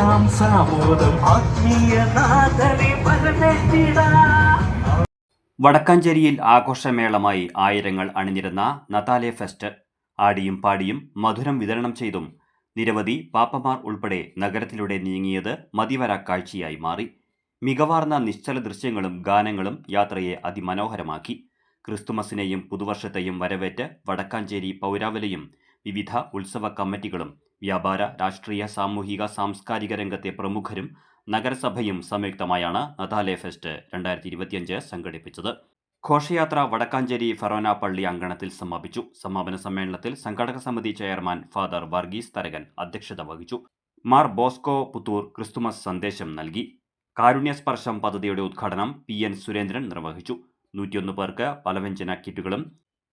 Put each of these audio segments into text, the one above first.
നാം വടക്കാഞ്ചേരിയിൽ ആഘോഷമേളമായി ആയിരങ്ങൾ അണിനിരുന്ന നതാലെ ഫെസ്റ്റ്. ആടിയും പാടിയും മധുരം വിതരണം ചെയ്തും നിരവധി പാപ്പമാർ ഉൾപ്പെടെ നഗരത്തിലൂടെ നീങ്ങിയത് മതിവര കാഴ്ചയായി മാറി. മികവാർന്ന നിശ്ചല ദൃശ്യങ്ങളും ഗാനങ്ങളും യാത്രയെ അതിമനോഹരമാക്കി. ക്രിസ്തുമസിനെയും പുതുവർഷത്തെയും വരവേറ്റ് വടക്കാഞ്ചേരി പൗരാവലിയും വിവിധ ഉത്സവ കമ്മിറ്റികളും വ്യാപാര രാഷ്ട്രീയ സാമൂഹിക സാംസ്കാരിക രംഗത്തെ പ്രമുഖരും നഗരസഭയും സംയുക്തമായാണ് നതാലെ ഫെസ്റ്റ് രണ്ടായിരത്തി ഇരുപത്തിയഞ്ച് സംഘടിപ്പിച്ചത്. ഘോഷയാത്ര വടക്കാഞ്ചേരി ഫെറോന പള്ളി അങ്കണത്തിൽ സമാപിച്ചു. സമാപന സമ്മേളനത്തിൽ സംഘാടക സമിതി ചെയർമാൻ ഫാദർ വർഗീസ് തരകൻ അധ്യക്ഷത വഹിച്ചു. മാർ ബോസ്കോ പുത്തൂർ ക്രിസ്തുമസ് സന്ദേശം നൽകി. കാരുണ്യസ്പർശം പദ്ധതിയുടെ ഉദ്ഘാടനം പി എൻ സുരേന്ദ്രൻ നിർവഹിച്ചു. നൂറ്റിയൊന്ന് പേർക്ക് പലവ്യഞ്ജന കിറ്റുകളും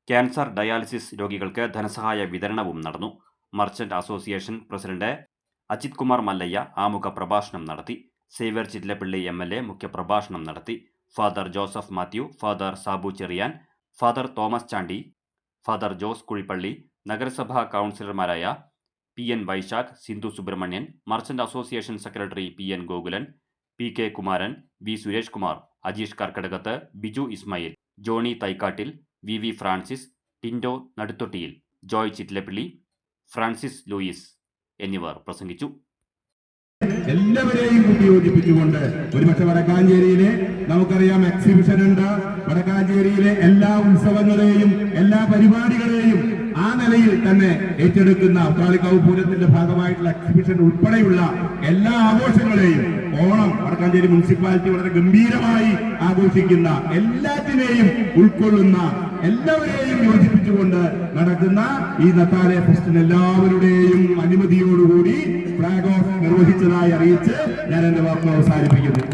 ക്യാൻസർ ഡയാലിസിസ് രോഗികൾക്ക് ധനസഹായ വിതരണവും നടന്നു. Merchant association president Ajith Kumar Mallayya ആമുഖ പ്രഭാഷണം നടത്തി. Xavier Chittilappilly M L A മുഖ്യപ്രഭാഷണം നടത്തി. Father Joseph Mathew Father Sabu Cherian Father Thomas Chandy Father Jose Kuzhippally നഗരസഭാ കൗൺസിലർമാരായ P N Vaisakh Sindhu Subramanian merchant association secretary P N Gokulan P K Kumaran V Suresh Kumar Ajeesh Karkkadakath Biju Ismail Johnny Thaikattil V V Francis Tindo Naduthottiyil Joy Chittilappilly Francis Louis എന്നിവർ പ്രസംഗിച്ചു. എല്ലാവരെയും കൂട്ടിയോജിപ്പിച്ചുകൊണ്ട് ഒരുപക്ഷെ വടക്കാഞ്ചേരിയിലെ നമുക്കറിയാം exhibition ഉണ്ട്. വടക്കാഞ്ചേരിയിലെ എല്ലാ ഉത്സവങ്ങളെയും എല്ലാ പരിപാടികളെയും ആ നിലയിൽ തന്നെ ഏറ്റെടുക്കുന്ന ഉത്രാളിക്കാവ് പൂരത്തിന്റെ ഭാഗമായിട്ടുള്ള എക്സിബിഷൻ ഉൾപ്പെടെയുള്ള എല്ലാ ആഘോഷങ്ങളെയും വടക്കാഞ്ചേരി മുനിസിപ്പാലിറ്റി വളരെ ഗംഭീരമായി ആഘോഷിക്കുന്ന എല്ലാത്തിനെയും ഉൾക്കൊള്ളുന്ന എല്ലാവരെയും യോജിപ്പിച്ചുകൊണ്ട് നടക്കുന്ന ഈ നത്താലെ ഫെസ്റ്റിന് എല്ലാവരുടെയും അനുമതിയോടുകൂടി ഫ്ലാഗ് ഓഫ് നിർവഹിച്ചതായി അറിയിച്ച് ഞാൻ എന്റെ വാക്ക് അവസാനിപ്പിക്കുന്നു.